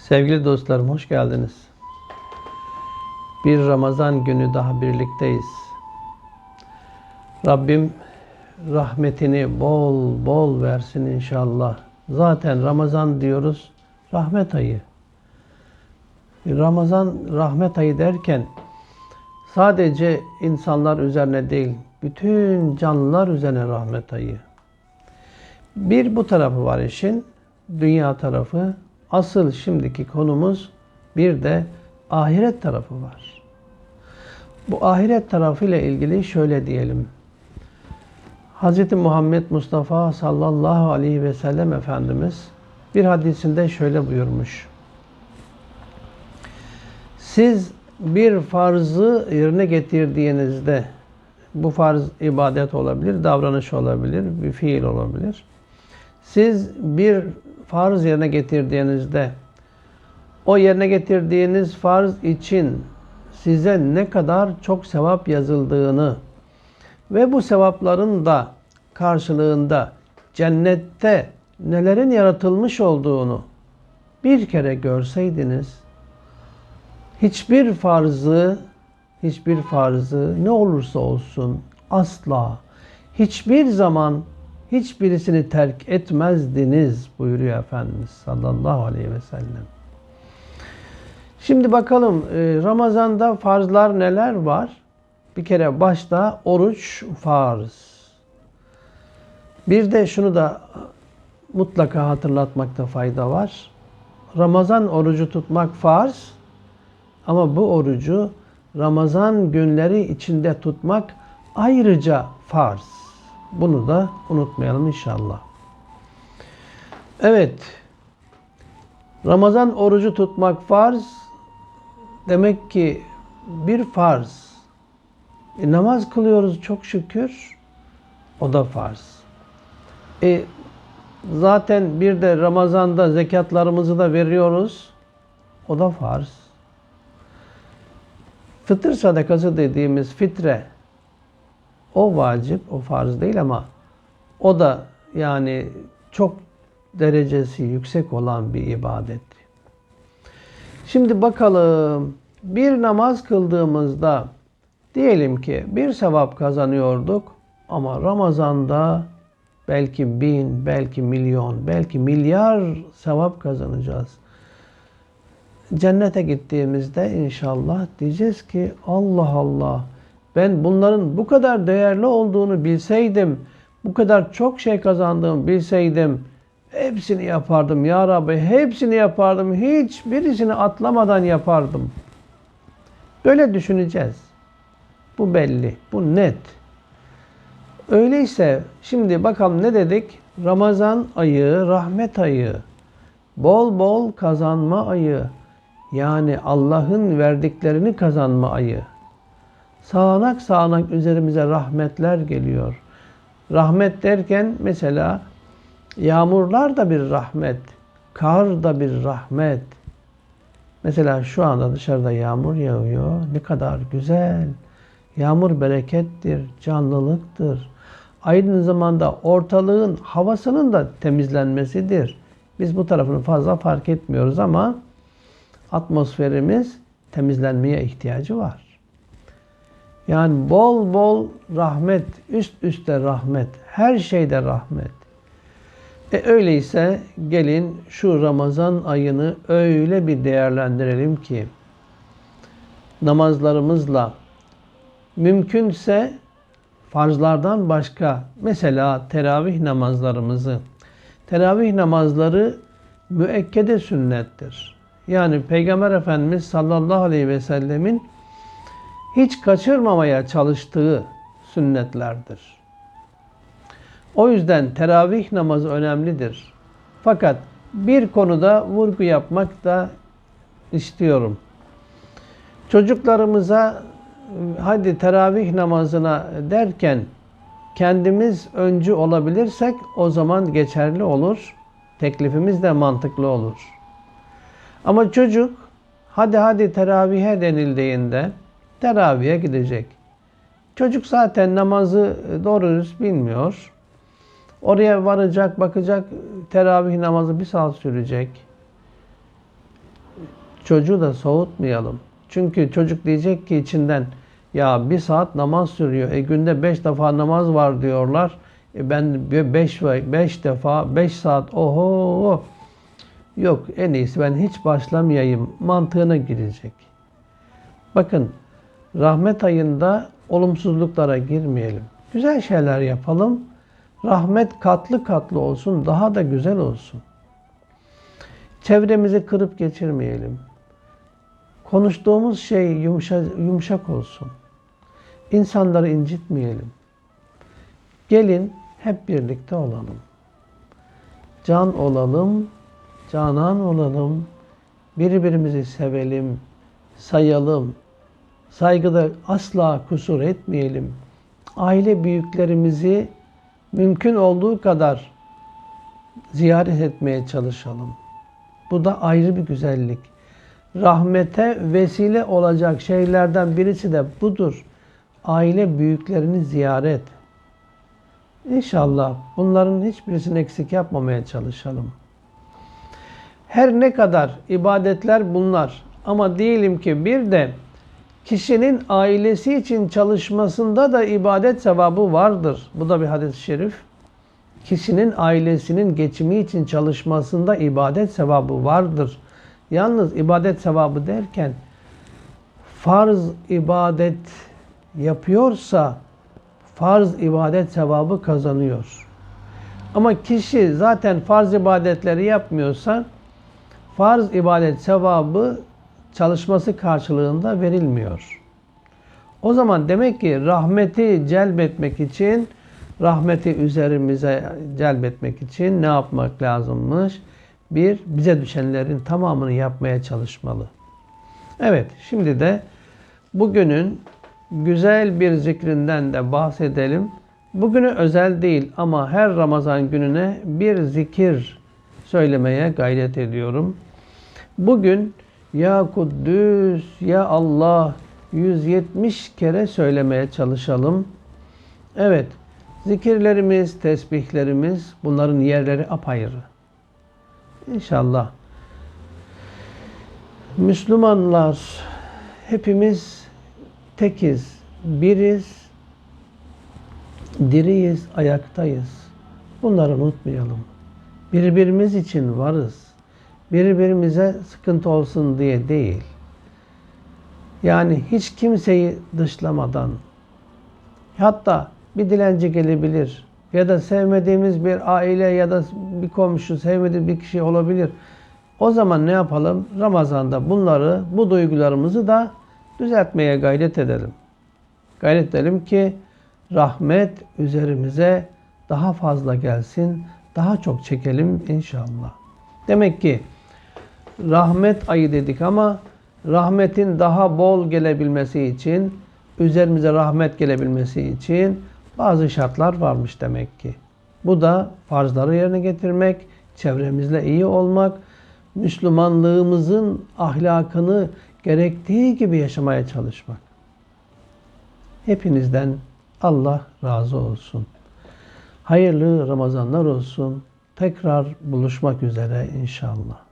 Sevgili dostlarım hoş geldiniz. Bir Ramazan günü daha birlikteyiz. Rabbim rahmetini bol bol versin inşallah. Zaten Ramazan diyoruz rahmet ayı. Ramazan rahmet ayı derken sadece insanlar üzerine değil, bütün canlılar üzerine rahmet ayı. Bir bu tarafı var işin, dünya tarafı. Asıl şimdiki konumuz bir de ahiret tarafı var. Bu ahiret tarafıyla ilgili şöyle diyelim. Hz. Muhammed Mustafa sallallahu aleyhi ve sellem Efendimiz bir hadisinde şöyle buyurmuş. Siz bir farzı yerine getirdiğinizde bu farz ibadet olabilir, davranış olabilir, bir fiil olabilir. Siz bir farz yerine getirdiğinizde o yerine getirdiğiniz farz için size ne kadar çok sevap yazıldığını ve bu sevapların da karşılığında cennette nelerin yaratılmış olduğunu bir kere görseydiniz hiçbir farzı hiçbir farzı ne olursa olsun asla hiçbir zaman hiçbirisini terk etmezdiniz buyuruyor Efendimiz sallallahu aleyhi ve sellem. Şimdi bakalım Ramazan'da farzlar neler var? Bir kere başta oruç farz. Bir de şunu da mutlaka hatırlatmakta fayda var. Ramazan orucu tutmak farz ama bu orucu Ramazan günleri içinde tutmak ayrıca farz. Bunu da unutmayalım inşallah. Evet. Ramazan orucu tutmak farz. Demek ki bir farz. E, namaz kılıyoruz çok şükür. O da farz. E, zaten bir de Ramazan'da zekatlarımızı da veriyoruz. O da farz. Fıtır sadakası dediğimiz fitre o vacip, o farz değil ama o da yani çok derecesi yüksek olan bir ibadet. Şimdi bakalım bir namaz kıldığımızda diyelim ki bir sevap kazanıyorduk ama Ramazan'da belki bin, belki milyon, belki milyar sevap kazanacağız. Cennete gittiğimizde inşallah diyeceğiz ki Allah Allah ben bunların bu kadar değerli olduğunu bilseydim, bu kadar çok şey kazandığımı bilseydim, hepsini yapardım ya Rabbi, hepsini yapardım, hiçbirisini atlamadan yapardım. Böyle düşüneceğiz. Bu belli, bu net. Öyleyse şimdi bakalım ne dedik? Ramazan ayı, rahmet ayı, bol bol kazanma ayı, yani Allah'ın verdiklerini kazanma ayı sağanak sağanak üzerimize rahmetler geliyor. Rahmet derken mesela yağmurlar da bir rahmet, kar da bir rahmet. Mesela şu anda dışarıda yağmur yağıyor. Ne kadar güzel. Yağmur berekettir, canlılıktır. Aynı zamanda ortalığın havasının da temizlenmesidir. Biz bu tarafını fazla fark etmiyoruz ama atmosferimiz temizlenmeye ihtiyacı var. Yani bol bol rahmet, üst üste rahmet, her şeyde rahmet. E öyleyse gelin şu Ramazan ayını öyle bir değerlendirelim ki namazlarımızla mümkünse farzlardan başka mesela teravih namazlarımızı teravih namazları müekkede sünnettir. Yani Peygamber Efendimiz sallallahu aleyhi ve sellemin hiç kaçırmamaya çalıştığı sünnetlerdir. O yüzden teravih namazı önemlidir. Fakat bir konuda vurgu yapmak da istiyorum. Çocuklarımıza hadi teravih namazına derken kendimiz öncü olabilirsek o zaman geçerli olur. Teklifimiz de mantıklı olur. Ama çocuk hadi hadi teravihe denildiğinde teraviye gidecek. Çocuk zaten namazı doğru dürüst bilmiyor. Oraya varacak, bakacak, teravih namazı bir saat sürecek. Çocuğu da soğutmayalım. Çünkü çocuk diyecek ki içinden ya bir saat namaz sürüyor. E günde beş defa namaz var diyorlar. E ben beş, beş defa beş saat oho yok en iyisi ben hiç başlamayayım mantığına girecek. Bakın rahmet ayında olumsuzluklara girmeyelim. Güzel şeyler yapalım. Rahmet katlı katlı olsun, daha da güzel olsun. Çevremizi kırıp geçirmeyelim. Konuştuğumuz şey yumuşak, yumuşak olsun. İnsanları incitmeyelim. Gelin hep birlikte olalım. Can olalım, canan olalım. Birbirimizi sevelim, sayalım. Saygıda asla kusur etmeyelim. Aile büyüklerimizi mümkün olduğu kadar ziyaret etmeye çalışalım. Bu da ayrı bir güzellik. Rahmete vesile olacak şeylerden birisi de budur. Aile büyüklerini ziyaret. İnşallah bunların hiçbirisini eksik yapmamaya çalışalım. Her ne kadar ibadetler bunlar ama diyelim ki bir de kişinin ailesi için çalışmasında da ibadet sevabı vardır. Bu da bir hadis-i şerif. Kişinin ailesinin geçimi için çalışmasında ibadet sevabı vardır. Yalnız ibadet sevabı derken farz ibadet yapıyorsa farz ibadet sevabı kazanıyor. Ama kişi zaten farz ibadetleri yapmıyorsa farz ibadet sevabı çalışması karşılığında verilmiyor. O zaman demek ki rahmeti celbetmek için, rahmeti üzerimize celbetmek için ne yapmak lazımmış? Bir, bize düşenlerin tamamını yapmaya çalışmalı. Evet, şimdi de bugünün güzel bir zikrinden de bahsedelim. Bugünü özel değil ama her Ramazan gününe bir zikir söylemeye gayret ediyorum. Bugün Ya Kuddüs, Ya Allah 170 kere söylemeye çalışalım. Evet, zikirlerimiz, tesbihlerimiz bunların yerleri apayrı. İnşallah. Müslümanlar hepimiz tekiz, biriz, diriyiz, ayaktayız. Bunları unutmayalım. Birbirimiz için varız. Birbirimize sıkıntı olsun diye değil. Yani hiç kimseyi dışlamadan, hatta bir dilenci gelebilir ya da sevmediğimiz bir aile ya da bir komşu, sevmediği bir kişi olabilir. O zaman ne yapalım? Ramazan'da bunları, bu duygularımızı da düzeltmeye gayret edelim. Gayret edelim ki rahmet üzerimize daha fazla gelsin, daha çok çekelim inşallah. Demek ki rahmet ayı dedik ama rahmetin daha bol gelebilmesi için, üzerimize rahmet gelebilmesi için bazı şartlar varmış demek ki. Bu da farzları yerine getirmek, çevremizle iyi olmak, Müslümanlığımızın ahlakını gerektiği gibi yaşamaya çalışmak. Hepinizden Allah razı olsun. Hayırlı Ramazanlar olsun. Tekrar buluşmak üzere inşallah.